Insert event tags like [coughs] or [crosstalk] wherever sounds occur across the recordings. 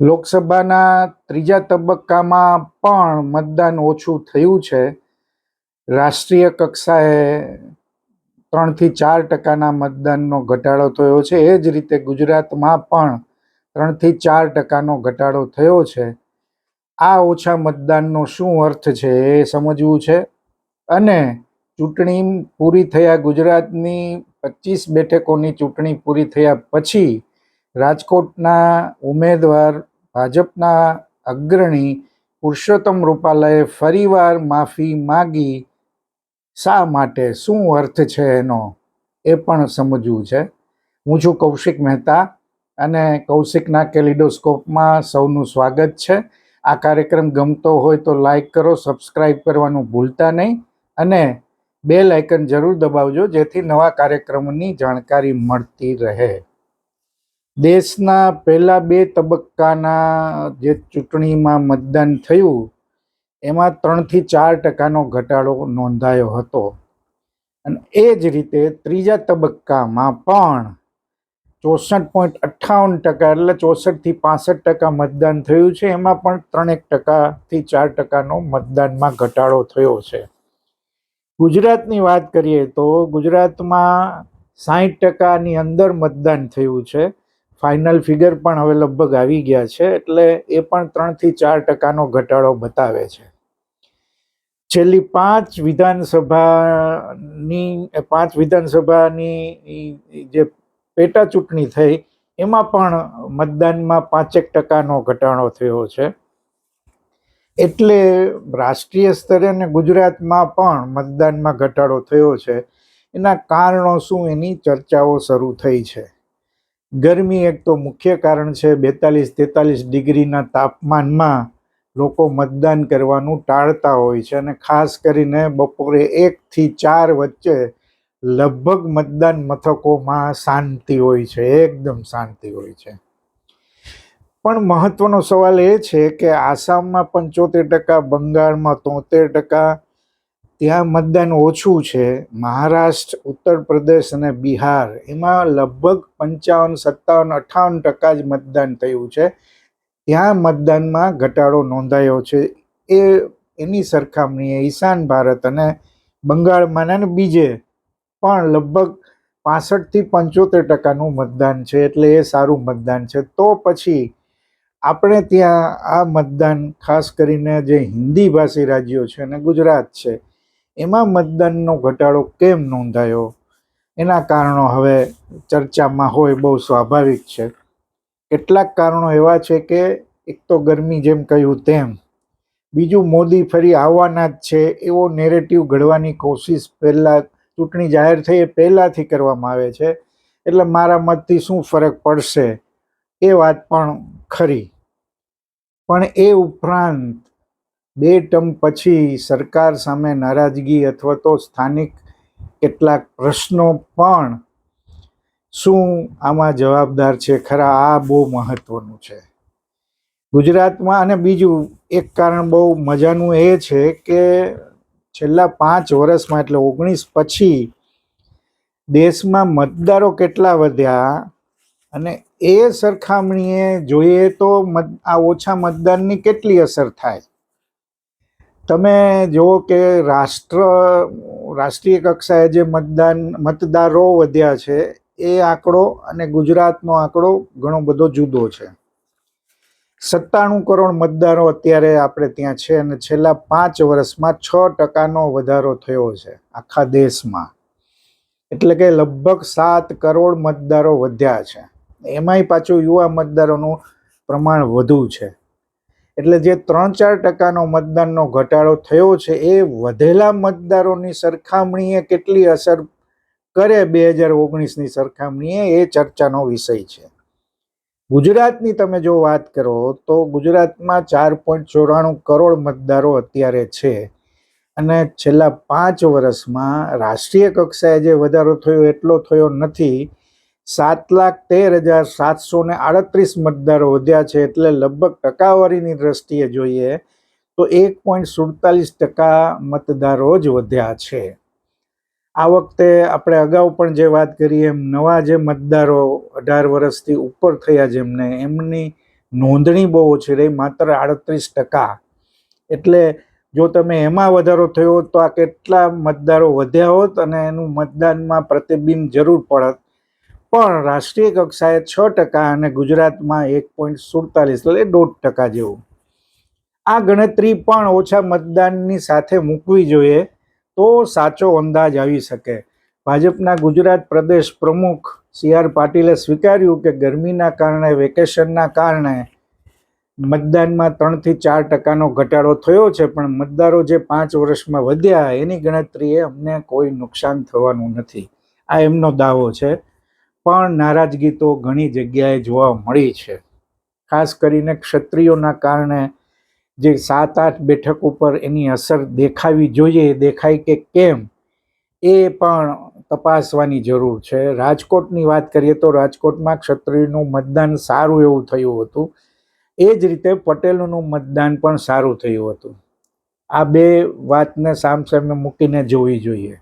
લોકસભાના ત્રીજા તબક્કામાં પણ મતદાન ઓછું થયું છે. રાષ્ટ્રીય કક્ષાએ ત્રણથી ચાર ટકાના મતદાનનો ઘટાડો થયો છે. એ જ રીતે ગુજરાતમાં પણ ત્રણથી ચાર ટકાનો ઘટાડો થયો છે. આ ઓછા મતદાનનો શું અર્થ છે એ સમજવું છે? અને ચૂંટણી પૂરી થયા ગુજરાતની પચીસ બેઠકોની ચૂંટણી પૂરી થયા પછી રાજકોટના ઉમેદવાર, ભાજપના અગ્રણી પુરુષોત્તમ રૂપાલાએ ફરીવાર માફી માગી. શા માટે? શું અર્થ છે એનો? એ પણ સમજવું છે. હું છું કૌશિક મહેતા અને કૌશિકના કેલિડોસ્કોપમાં સૌનું સ્વાગત છે. આ કાર્યક્રમ ગમતો હોય તો લાઈક કરો સબસ્ક્રાઈબ કરવાનું ભૂલતા નહીં અને બે લાઇકન જરૂર દબાવજો જેથી નવા કાર્યક્રમોની જાણકારી મળતી રહે. દેશના પહેલા બે તબક્કાના જે ચૂંટણીમાં મતદાન થયું, એમાં ત્રણથી ચાર ટકાનો ઘટાડો નોંધાયો હતો. અને એ જ રીતે ત્રીજા તબક્કામાં પણ ચોસઠ પોઈન્ટ અઠ્ઠાવન ટકા એટલે ચોસઠથી પાસઠ ટકા મતદાન થયું છે. એમાં પણ ત્રણેક ટકાથી ચાર ટકાનો મતદાનમાં ઘટાડો થયો છે. ગુજરાતની વાત કરીએ તો ગુજરાતમાં સાહીઠ ટકાની અંદર મતદાન થયું છે. ફાઇનલ ફિગર પણ હવે લગભગ આવી ગયા છે, એટલે એ પણ ત્રણથી ચાર ટકાનો ઘટાડો બતાવે છે. છેલ્લી પાંચ વિધાનસભાની પાંચ વિધાનસભાની જે પેટા ચૂંટણી થઈ, એમાં પણ મતદાનમાં પાંચેક ટકાનો ઘટાડો થયો છે. એટલે રાષ્ટ્રીય સ્તરે અને ગુજરાતમાં પણ મતદાનમાં ઘટાડો થયો છે. એના કારણો શું એની ચર્ચાઓ શરૂ થઈ છે. ગરમી એક તો મુખ્ય કારણ છે બેતાલીસ, તેતાલીસ ડિગ્રીના તાપમાનમાં લોકો મતદાન કરવાનું ટાળતા હોય છે અને ખાસ કરીને બપોરે એકથી ચાર વચ્ચે લગભગ મતદાન મથકોમાં શાંતિ હોય છે, એકદમ શાંતિ હોય છે. પણ મહત્વનો સવાલ એ છે કે આસામમાં પંચોતેર ટકા, બંગાળમાં તોતેર ટકા ત્યાં મતદાન ઓછું છે. મહારાષ્ટ્ર, ઉત્તર પ્રદેશ અને બિહાર. એમાં લગભગ પંચાવન, સત્તાવન, અઠાવન ટકા જ મતદાન થયું છે. ત્યાં મતદાનમાં ઘટાડો નોંધાયો છે. એ, એની સરખામણીએ ઈશાન ભારત અને બંગાળમાં અને બીજે પણ લગભગ પાસઠથી પંચોતેર ટકાનું મતદાન છે. એટલે એ સારું મતદાન છે. તો પછી આપણે ત્યાં આ મતદાન ખાસ કરીને જે હિન્દી ભાષી રાજ્યો છે અને ગુજરાત છે એમાં મતદાનનો ઘટાડો કેમ નોંધાયો? એના કારણો હવે ચર્ચામાં હોય, બહુ સ્વાભાવિક છે. કેટલાક કારણો એવા છે કે એક તો ગરમી જેમ કહ્યું તેમ. બીજું, મોદી ફરી આવવાના જ છે, એવો નેરેટિવ ઘડવાની કોશિશ પહેલાં ચૂંટણી જાહેર થઈ એ પહેલાંથી કરવામાં આવે છે. એટલે મારા મતથી શું ફરક પડશે? એ વાત પણ ખરી. પણ એ ઉપરાંત બે ટર્મ પછી સરકાર સામે નારાજગી અથવા તો સ્થાનિક કેટલાક પ્રશ્નો પણ શું આમાં જવાબદાર છે? ખરા, આ બહુ મહત્વનું છે. ગુજરાતમાં અને બીજું એક કારણ બહુ મજાનું એ છે કે છેલ્લા પાંચ વર્ષમાં એટલે ઓગણીસ પછી દેશમાં મતદારો કેટલા વધ્યા અને એ સરખામણીએ જોઈએ તો મત, આ ઓછા મતદાનની કેટલી અસર થાય? તમે જુઓ કે રાષ્ટ્ર, રાષ્ટ્રીય કક્ષાએ જે મતદાન, મતદારો વધ્યા છે, એ આંકડો અને ગુજરાતનો આંકડો ઘણો બધો જુદો છે. સત્તાણું કરોડ મતદારો અત્યારે આપણે ત્યાં છે અને છેલ્લા પાંચ વર્ષમાં છ ટકાનો વધારો થયો છે આખા દેશમાં. એટલે કે લગભગ સાત કરોડ મતદારો વધ્યા છે. એમાંય પાછું યુવા મતદારોનું પ્રમાણ વધુ છે. એટલે જે ત્રણ ચાર ટકાનો મતદાનનો ઘટાડો થયો છે, એ વધેલા મતદારોની સરખામણીએ કેટલી અસર કરે બે હજાર ઓગણીસની સરખામણીએ, એ ચર્ચાનો વિષય છે. ગુજરાતની તમે જો વાત કરો, તો ગુજરાતમાં ચાર પોઈન્ટ ચોરાણું કરોડ મતદારો અત્યારે છે અને છેલ્લા પાંચ વર્ષમાં રાષ્ટ્રીય કક્ષાએ જે વધારો થયો, એટલો થયો નથી. સાત લાખ તેર હજાર સાતસો ને આડત્રીસ મતદારો વધ્યા છે એટલે લગભગ ટકાવારીની દ્રષ્ટિએ જોઈએ તો એક પોઈન્ટ સુડતાલીસ ટકા મતદારો જ વધ્યા છે. આ વખતે આપણે અગાઉ પણ જે વાત કરી એમ નવા જે મતદારો અઢાર વર્ષથી ઉપર થયા જેમને એમની નોંધણી બહુ ઓછી રહી, માત્ર આડત્રીસ ટકા. એટલે જો તમે એમાં વધારો થયો તો આ કેટલા મતદારો વધ્યા હોત અને એનું મતદાનમાં પ્રતિબિંબ જરૂર પડત પણ રાષ્ટ્રીય કક્ષાએ છ ટકા અને ગુજરાતમાં એક પોઈન્ટ સુડતાલીસ, એટલે દોઢ ટકા જેવું. આ ગણતરી પણ ઓછા મતદાનની સાથે મૂકવી જોઈએ તો સાચો અંદાજ આવી શકે. ભાજપના ગુજરાત પ્રદેશ પ્રમુખ સી આર પાટીલે સ્વીકાર્યું કે ગરમીના કારણે, વેકેશનના કારણે મતદાનમાં ત્રણથી ચાર ટકાનો ઘટાડો થયો છે, પણ મતદારો જે પાંચ વર્ષમાં વધ્યા એની ગણતરીએ અમને કોઈ નુકસાન થવાનું નથી. આ એમનો દાવો છે. પણ નારાજગી તો ઘણી જગ્યાએ જોવા મળી છે. ખાસ કરીને ક્ષત્રિયોના કારણે જે સાત આઠ બેઠક ઉપર એની અસર દેખાવી જોઈએ, દેખાય કે કેમ, એ પણ તપાસવાની જરૂર છે. રાજકોટની વાત કરીએ તો રાજકોટમાં ક્ષત્રિયનું મતદાન સારું એવું થયું હતું. એ જ રીતે પટેલોનું મતદાન પણ સારું થયું હતું. આ બે વાતને સામસામે મૂકીને જોવી જોઈએ.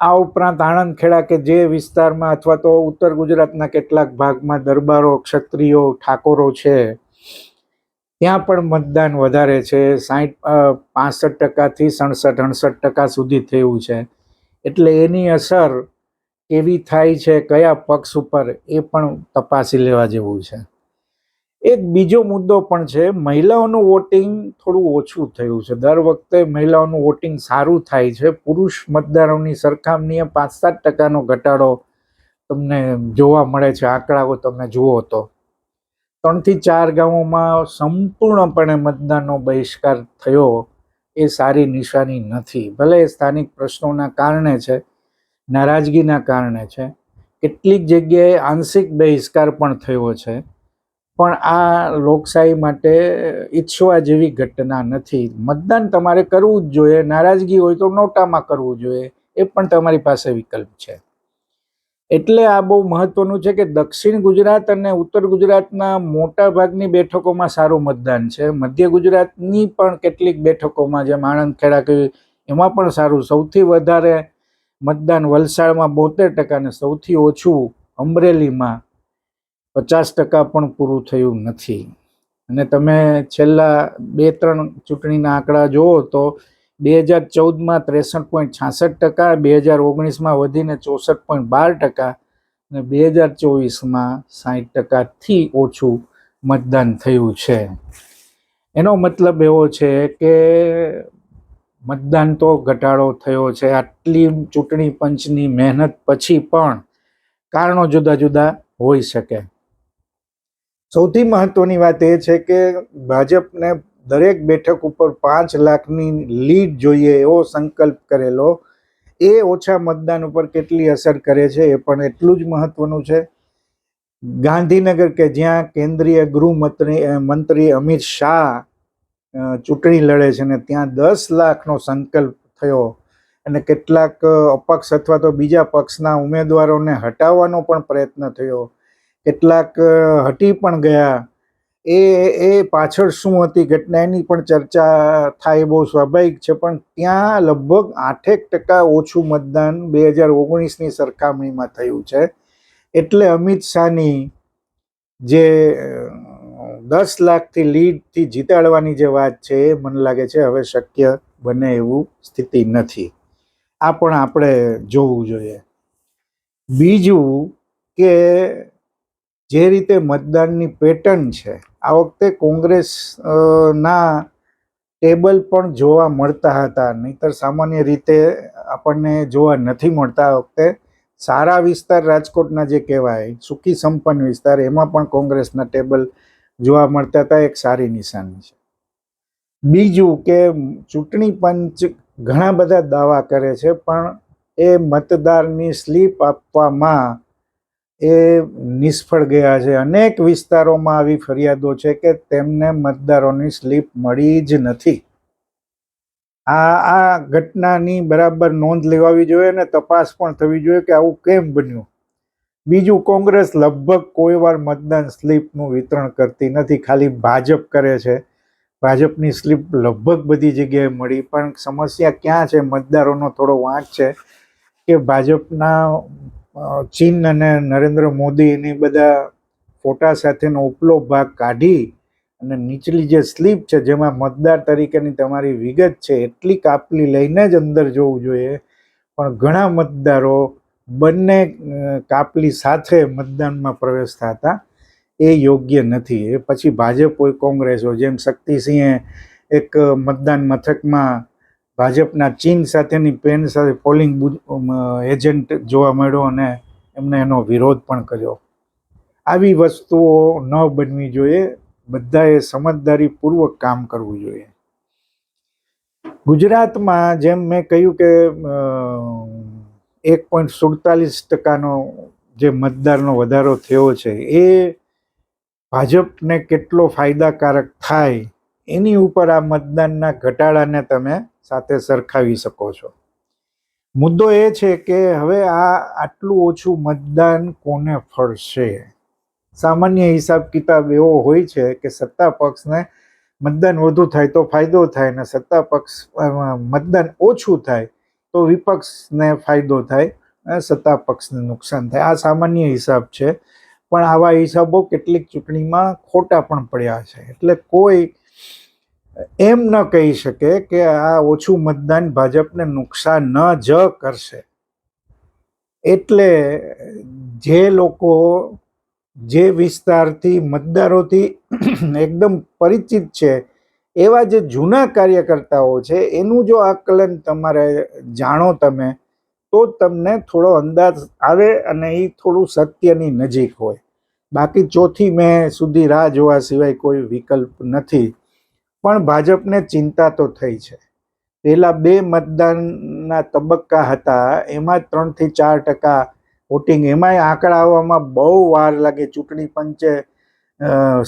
આ ઉપરાંત આણંદ ખેડા કે જે વિસ્તારમાં અથવા તો ઉત્તર ગુજરાતના કેટલાક ભાગમાં દરબારો, ક્ષત્રિયો, ઠાકોરો છે, ત્યાં પણ મતદાન વધારે છે. સાઠ પાસઠ ટકાથી સડસઠ, અડસઠ ટકા સુધી થયું છે. એટલે એની અસર કેવી થાય છે, કયા પક્ષ ઉપર, એ પણ તપાસી લેવા જેવું છે. એક બીજો મુદ્દો પણ છે, મહિલાઓનું વોટિંગ થોડું ઓછું થયું છે. દર વખતે મહિલાઓનું વોટિંગ સારું થાય છે. પુરુષ મતદારોની સરખામણીએ પાંચ સાત ટકાનો ઘટાડો તમને જોવા મળે છે, આંકડાઓ તમે જુઓ તો. ત્રણથી ચાર ગામોમાં સંપૂર્ણપણે મતદાનનો બહિષ્કાર થયો એ સારી નિશાની નથી. ભલે એ સ્થાનિક પ્રશ્નોના કારણે છે, નારાજગીના કારણે છે, કેટલીક જગ્યાએ આંશિક બહિષ્કાર પણ થયો છે. પણ આ લોકશાહી માટે ઈચ્છવા જેવી ઘટના નથી. મતદાન તમારે કરવું જ જોઈએ, નારાજગી હોય તો નોટામાં કરવું જોઈએ, એ પણ તમારી પાસે વિકલ્પ છે. એટલે આ બહુ મહત્વનું છે કે દક્ષિણ ગુજરાત અને ઉત્તર ગુજરાતના મોટા ભાગની બેઠકોમાં સારું મતદાન છે. મધ્ય ગુજરાતની પણ કેટલીક બેઠકોમાં, જેમ આણંદ, ખેડા કહ્યું એમાં પણ સારું. સૌથી વધારે મતદાન વલસાડમાં બોતેર ટકા અને સૌથી ઓછું અમરેલીમાં પચાસ ટકા પણ પૂરું થયું નથી. અને તમે છેલ્લા બે ત્રણ ચૂંટણીના આંકડા જુઓ તો બે હજાર ચૌદમાં ત્રેસઠ પોઈન્ટ છાસઠ ટકા, બે હજાર ઓગણીસમાં વધીને ચોસઠ પોઈન્ટ બાર ટકા અને બે હજાર ચોવીસમાં સાઠ ટકાથી ઓછું મતદાન થયું છે. એનો મતલબ એવો છે કે મતદાન તો ઘટાડો થયો છે. આટલી ચૂંટણી પંચની મહેનત પછી પણ કારણો જુદા જુદા હોઈ શકે. સૌથી મહત્વની વાત એ છે કે ભાજપને દરેક બેઠક ઉપર પાંચ લાખની લીડ જોઈએ એવો સંકલ્પ કરેલો, એ ઓછા મતદાન ઉપર કેટલી અસર કરે છે એ પણ એટલું જ મહત્વનું છે. ગાંધીનગર કે જ્યાં કેન્દ્રીય ગૃહમંત્રી મંત્રી અમિત શાહ ચૂંટણી લડે છે ને ત્યાં દસ લાખનો સંકલ્પ થયો અને કેટલાક અપક્ષ અથવા તો બીજા પક્ષના ઉમેદવારોને હટાવવાનો પણ પ્રયત્ન થયો. કેટલાક હટી પણ ગયા. એ એ પાછળ શું હતી ઘટના એની પણ ચર્ચા થાય બહુ સ્વાભાવિક છે, પણ ત્યાં લગભગ આઠેક ટકા ઓછું મતદાન બે હજાર ઓગણીસની સરખામણીમાં થયું છે. એટલે અમિત શાહની જે દસ લાખથી લીડથી જીતાડવાની જે વાત છે એ મને લાગે છે હવે શક્ય બને એવું સ્થિતિ નથી. આ પણ આપણે જોવું જોઈએ. બીજું કે જે રીતે મતદાનની પેટર્ન છે, આ વખતે કોંગ્રેસ ના ટેબલ પણ જોવા મળતા હતા. નહીતર સામાન્ય રીતે આપણને જોવા નથી મળતા આ વખતે. સારા વિસ્તાર રાજકોટના જે કહેવાય, સુખી સંપન્ન વિસ્તાર, એમાં પણ કોંગ્રેસના ટેબલ જોવા મળતા હતા. એક સારી નિશાની છે. બીજું કે ચૂંટણી પંચ ઘણા બધા દાવા કરે છે, પણ એ મતદારની સ્લીપ આપવામાં એ નિષ્ફળ ગયા છે. અનેક વિસ્તારોમાં આવી ફરિયાદો છે કે તેમને મતદારોની સ્લીપ મળી જ નથી. આ આ ઘટનાની બરાબર નોંધ લેવાવી જોઈએ અને તપાસ પણ થવી જોઈએ કે આવું કેમ બન્યું. બીજું, કોંગ્રેસ લગભગ કોઈ વાર મતદાન સ્લીપનું વિતરણ કરતી નથી. ખાલી ભાજપ કરે છે. ભાજપની સ્લીપ લગભગ બધી જગ્યાએ મળી. પણ સમસ્યા ક્યાં છે? મતદારોનો થોડો વાંક છે કે ભાજપના ચીન અને નરેન્દ્ર મોદી એની બધા ફોટા સાથેનો ઉપલો ભાગ કાઢી અને નીચલી જે સ્લીપ છે, જેમાં મતદાર તરીકેની તમારી વિગત છે, એટલી કાપલી લઈને જ અંદર જવું જોઈએ. પણ ઘણા મતદારો બંને કાપલી સાથે મતદાનમાં પ્રવેશતા હતા એ યોગ્ય નથી. એ પછી ભાજપ હોય કોંગ્રેસ હોય, જેમ શક્તિસિંહે એક મતદાન મથકમાં ભાજપના ચીન સાથેની પેન સાથે પોલિંગ એજન્ટ જોવા મળ્યો અને એમને એનો વિરોધ પણ કર્યો. આવી વસ્તુઓ ન બનવી જોઈએ. બધાએ સમજદારીપૂર્વક કામ કરવું જોઈએ. ગુજરાતમાં જેમ મેં કહ્યું કે એક પોઈન્ટ સુડતાલીસ ટકાનો જે મતદારનો વધારો થયો છે, એ ભાજપને કેટલો ફાયદાકારક થાય એની ઉપર આ મતદાનના ઘટાડાને તમે સાથે સરખાવી શકો છો. મુદ્દો એ છે કે હવે આ આટલું ઓછું મતદાન કોને ફળશે? સામાન્ય હિસાબ કિતાબ એવો હોય છે કે સત્તા પક્ષને મતદાન વધુ થાય તો ફાયદો થાય ને સત્તા પક્ષ મતદાન ઓછું થાય તો વિપક્ષને ફાયદો થાય અને સત્તા પક્ષને નુકસાન થાય. આ સામાન્ય હિસાબ છે. પણ આવા હિસાબો કેટલીક ચૂંટણીમાં ખોટા પણ પડ્યા છે. એટલે કોઈ એમ ન કહી શકે કે આ ઓછું મતદાન ભાજપને નુકસાન ન જ કરશે. એટલે જે લોકો જે વિસ્તારથી, મતદારોથી [clears throat] એકદમ પરિચિત છે, એવા જે જૂના કાર્યકર્તાઓ છે, એનું જો આકલન તમારે જાણો તમે, તો તમને થોડો અંદાજ આવે અને એ થોડું સત્યની નજીક હોય. બાકી ચોથી મે સુધી રાહ જોવા સિવાય કોઈ વિકલ્પ નથી. પણ ભાજપને ચિંતા તો થઈ છે. પહેલા બે મતદાનના તબક્કા હતા, એમાં ત્રણથી ચાર ટકા વોટિંગ. એમાંય આંકડા આવવામાં બહુ વાર લાગે. ચૂંટણી પંચે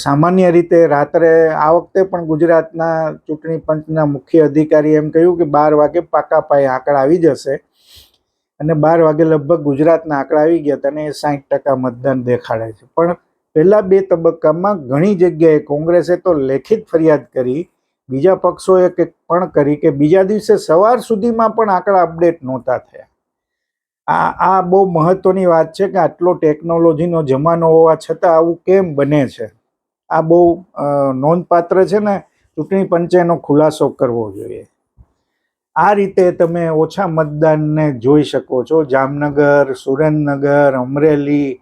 સામાન્ય રીતે રાત્રે, આ વખતે પણ ગુજરાતના ચૂંટણી પંચના મુખ્ય અધિકારી એમ કહ્યું કે બાર વાગે પાકા પાયે આંકડા આવી જશે. અને બાર વાગે લગભગ ગુજરાતના આંકડા આવી ગયા અને એ સાઠ ટકા મતદાન દેખાડે છે. પણ પહેલા બે તબક્કામાં ઘણી જગ્યાએ કોંગ્રેસે તો લેખિત ફરિયાદ કરી, બીજા પક્ષોએ કે પણ કરી કે બીજા દિવસે સવાર સુધીમાં પણ આંકડા અપડેટ નહોતા થયા. આ આ બહુ મહત્વની વાત છે કે આટલો ટેકનોલોજીનો જમાનો હોવા છતાં આવું કેમ બને છે? આ બહુ નોંધપાત્ર છે ને ચૂંટણી પંચે એનો ખુલાસો કરવો જોઈએ. આ રીતે તમે ઓછા મતદાનને જોઈ શકો છો. જામનગર, સુરેન્દ્રનગર, અમરેલી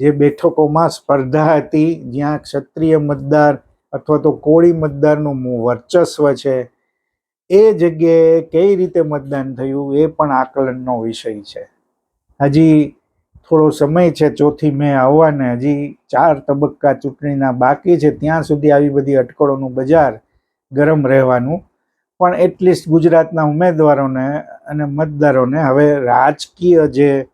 જે બેઠકોમાં સ્પર્ધા હતી, જ્યાં ક્ષત્રિય મતદાર અથવા તો કોળી મતદારનું વર્ચસ્વ છે, એ જગ્યાએ કઈ રીતે મતદાન થયું એ પણ આકલનનો વિષય છે. હજી થોડો સમય છે, ચોથી મે આવવાને, હજી ચાર તબક્કા ચૂંટણીના બાકી છે, ત્યાં સુધી આવી બધી અટકળોનું બજાર ગરમ રહેવાનું. પણ એટલીસ્ટ ગુજરાતના ઉમેદવારોને અને મતદારોને હવે રાજકીય જે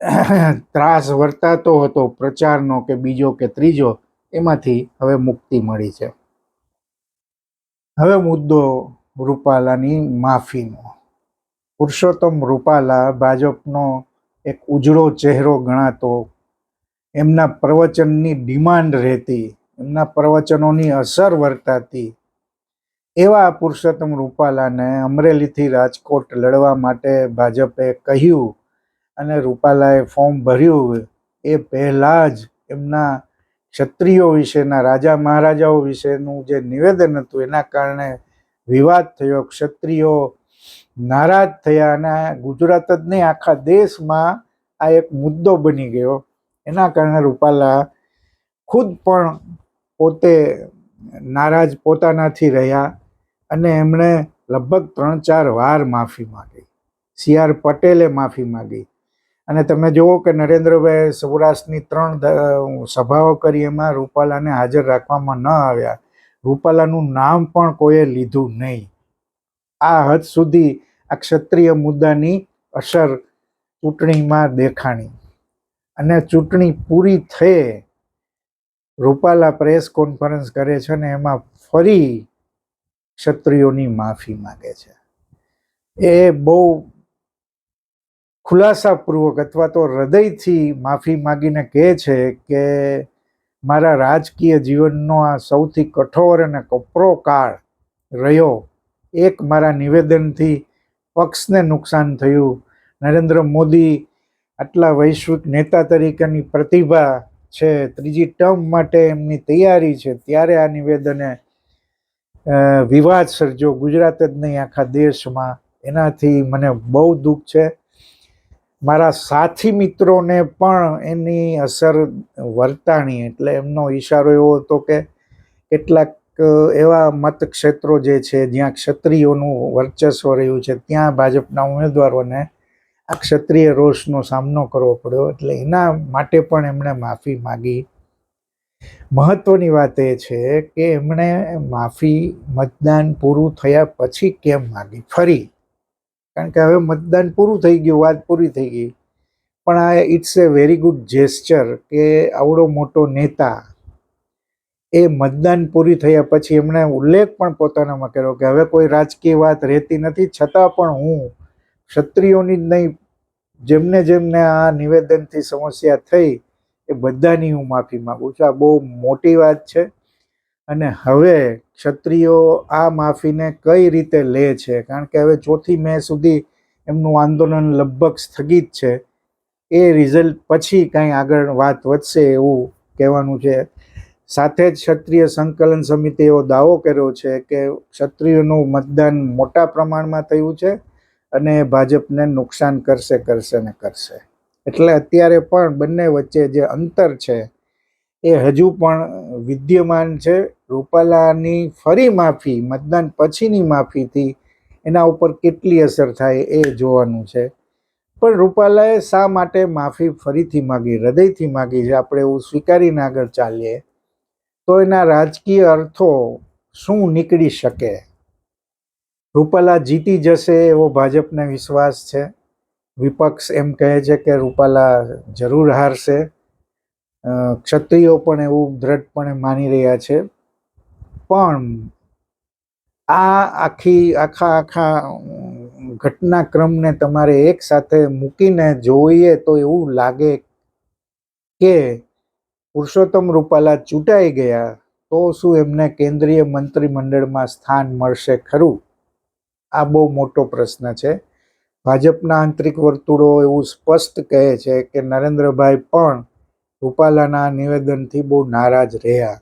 [coughs] ત્રાસ વર્તાતો હતો, પ્રચારનો કે બીજો કે ત્રીજો, એમાંથી હવે મુક્તિ મળી છે. હવે મુદ્દો રૂપાલાની માફીનો. પુરુષોત્તમ રૂપાલા ભાજપનો એક ઉજળો ચહેરો ગણાતો. એમના પ્રવચનની ડિમાન્ડ રહેતી, એમના પ્રવચનોની અસર વર્તાતી. એવા પુરુષોત્તમ રૂપાલાને અમરેલીથી રાજકોટ લડવા માટે ભાજપે કહ્યું અને રૂપાલાએ ફોર્મ ભર્યું એ પહેલાં જ એમના ક્ષત્રિયો વિશેના રાજા મહારાજાઓ વિશેનું જે નિવેદન હતું, એના કારણે વિવાદ થયો. ક્ષત્રિયો નારાજ થયા અને ગુજરાત જ નહીં, આખા દેશમાં આ એક મુદ્દો બની ગયો. એના કારણે રૂપાલા ખુદ પણ પોતે નારાજ પોતાનાથી રહ્યા અને એમણે લગભગ ત્રણ ચાર વાર માફી માંગી. સી આર પટેલે માફી માંગી. અને તમે જુઓ કે નરેન્દ્રભાઈ સૌરાષ્ટ્રની ત્રણ સભાઓ કરી, એમાં રૂપાલાને હાજર રાખવામાં ન આવ્યા. રૂપાલાનું નામ પણ કોઈએ લીધું નહીં. આ હદ સુધી આ ક્ષત્રિય મુદ્દાની અસર ચૂંટણીમાં દેખાણી. અને ચૂંટણી પૂરી થઈ રૂપાલા પ્રેસ કોન્ફરન્સ કરે છે અને એમાં ફરી ક્ષત્રિયોની માફી માગે છે. એ બહુ ખુલાસાપૂર્વક અથવા તો હૃદયથી માફી માગીને કહે છે કે મારા રાજકીય જીવનનો આ સૌથી કઠોર અને કપરો કાળ રહ્યો. એક મારા નિવેદનથી પક્ષને નુકસાન થયું. નરેન્દ્ર મોદી આટલા વૈશ્વિક નેતા તરીકેની પ્રતિભા છે. ત્રીજી ટર્મ માટે એમની તૈયારી છે. ત્યારે આ નિવેદને વિવાદ સર્જો. ગુજરાત જ નહીં, આખા દેશમાં. એનાથી મને બહુ દુઃખ છે. મારા સાથી મિત્રોને પણ એની અસર વર્તાણી, એટલે એમનો ઈશારો એવો હતો કે કેટલાક એવા મતક્ષેત્રો જે છે, જ્યાં ક્ષત્રિયોનું વર્ચસ્વ રહ્યું છે, ત્યાં ભાજપના ઉમેદવારોને આ ક્ષત્રિય રોષનો સામનો કરવો પડ્યો. એટલે એના માટે પણ એમણે માફી માગી. મહત્વની વાત એ છે કે એમણે માફી મતદાન પૂરું થયા પછી કેમ માગી? ફરી કારણ કે હવે મતદાન પૂરું થઈ ગયું, વાત પૂરી થઈ ગઈ. પણ આ it's a very good gesture કે આવડો મોટો નેતા એ મતદાન પૂરી થયા પછી એમણે ઉલ્લેખ પણ પોતાનામાં કર્યો કે હવે કોઈ રાજકીય વાત રહેતી નથી, છતાં પણ હું ક્ષત્રિયોની જ નહીં, જેમને જેમને આ નિવેદનથી સમસ્યા થઈ એ બધાની હું માફી માગું છું. આ બહુ મોટી વાત છે. અને હવે ક્ષત્રિયો આ માફીને કઈ રીતે લે છે? કારણ કે હવે ચોથી મે સુધી એમનું આંદોલન લગભગ સ્થગિત છે. એ રિઝલ્ટ પછી કાંઈ આગળ વાત વધશે એવું કહેવાનું છે. સાથે જ ક્ષત્રિય સંકલન સમિતિ એવો દાવો કર્યો છે કે ક્ષત્રિયોનું મતદાન મોટા પ્રમાણમાં થયું છે અને ભાજપને નુકસાન કરશે કરશે ને કરશે. એટલે અત્યારે પણ બંને વચ્ચે જે અંતર છે એ હજુ પણ વિદ્યમાન છે. રૂપાલાની ફરી માફી, મતદાન પછીની માફીથી એના ઉપર કેટલી અસર થાય એ જોવાનું છે. પણ રૂપાલાએ શા માટે માફી ફરીથી માગી, હૃદયથી માગી છે? આપણે એવું સ્વીકારીને આગળ ચાલીએ. તો એના રાજકીય અર્થો શું નીકળી શકે? રૂપાલા જીતી જશે એવો ભાજપને વિશ્વાસ છે? વિપક્ષ એમ કહે છે કે રૂપાલા જરૂર હારશે. ક્ષત્રિયો પણ એવું દ્રઢપણે માની રહ્યા છે. પણ આ આખી, આખા આખા ઘટનાક્રમને તમારે એક સાથે મૂકીને જોઈએ તો એવું લાગે કે પુરુષોત્તમ રૂપાલા ચૂંટાઈ ગયા તો શું એમને કેન્દ્રીય મંત્રીમંડળમાં સ્થાન મળશે ખરું? આ બહુ મોટો પ્રશ્ન છે. ભાજપના આંતરિક વર્તુળો એવું સ્પષ્ટ કહે છે કે નરેન્દ્રભાઈ પણ રૂપાલાના નિવેદનથી બહુ નારાજ રહ્યા.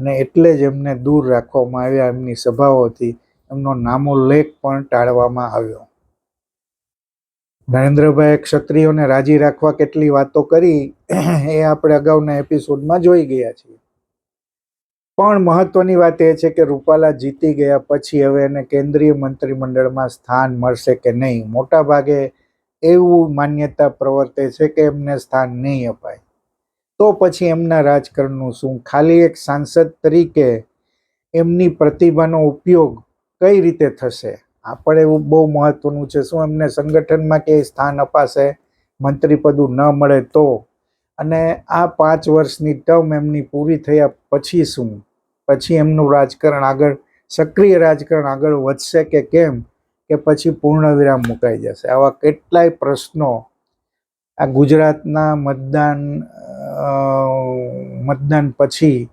અને એટલે જ એમને દૂર રાખવામાં આવ્યા, એમની સભાઓથી એમનો નામોલ્લેખ પણ ટાળવામાં આવ્યો. નરેન્દ્રભાઈ ક્ષત્રિયોને રાજી રાખવા કેટલી વાતો કરી, એ આપણે અગાઉના એપિસોડમાં જોઈ ગયા છીએ. પણ મહત્વની વાત એ છે કે રૂપાલા જીતી ગયા પછી હવે એને કેન્દ્રીય મંત્રીમંડળમાં સ્થાન મળશે કે નહીં? મોટા ભાગે એવું માન્યતા પ્રવર્તે છે કે એમને સ્થાન નહીં અપાય. તો પછી એમના રાજકારણનું શું? ખાલી એક સાંસદ તરીકે એમની પ્રતિભાનો ઉપયોગ કઈ રીતે થશે? આ પણ એવું બહુ મહત્વનું છે. શું એમને સંગઠનમાં કે સ્થાન અપાશે? મંત્રીપદું ન મળે તો? અને આ પાંચ વર્ષની ટર્મ એમની પૂરી થયા પછી શું? પછી એમનું રાજકારણ આગળ, સક્રિય રાજકારણ આગળ વધશે કે કેમ? કે પછી પૂર્ણ વિરામ મુકાઈ જશે? આવા કેટલાય પ્રશ્નો આ ગુજરાતના મતદાન મતદાન પછી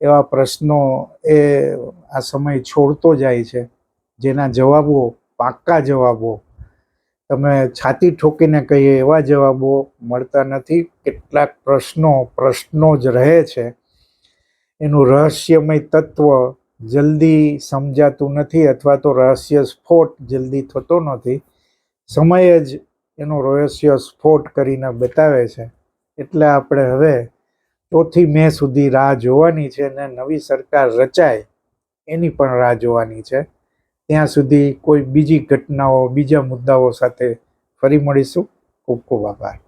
એવા પ્રશ્નો એ આ સમય છોડતો જાય છે. જેના જવાબો પાક્કા જવાબો. તમે છાતી ઠોકીને કહીએ એવા જવાબો મળતા નથી. કેટલાક પ્રશ્નો પ્રશ્નો જ રહે છે. એનું રહસ્યમય તત્વ જલ્દી સમજાતું નથી અથવા તો રહસ્ય સ્ફોટ જલ્દી થતો નથી. સમય જ એનો રહસ્ય સ્ફોટ કરીને બતાવે છે. એટલે આપણે હવે ચોથી મે સુધી રાહ જોવાની છે અને નવી સરકાર રચાય એની પણ રાહ જોવાની છે. ત્યાં સુધી કોઈ બીજી ઘટનાઓ, બીજા મુદ્દાઓ સાથે ફરી મળીશું. ખૂબ ખૂબ આભાર.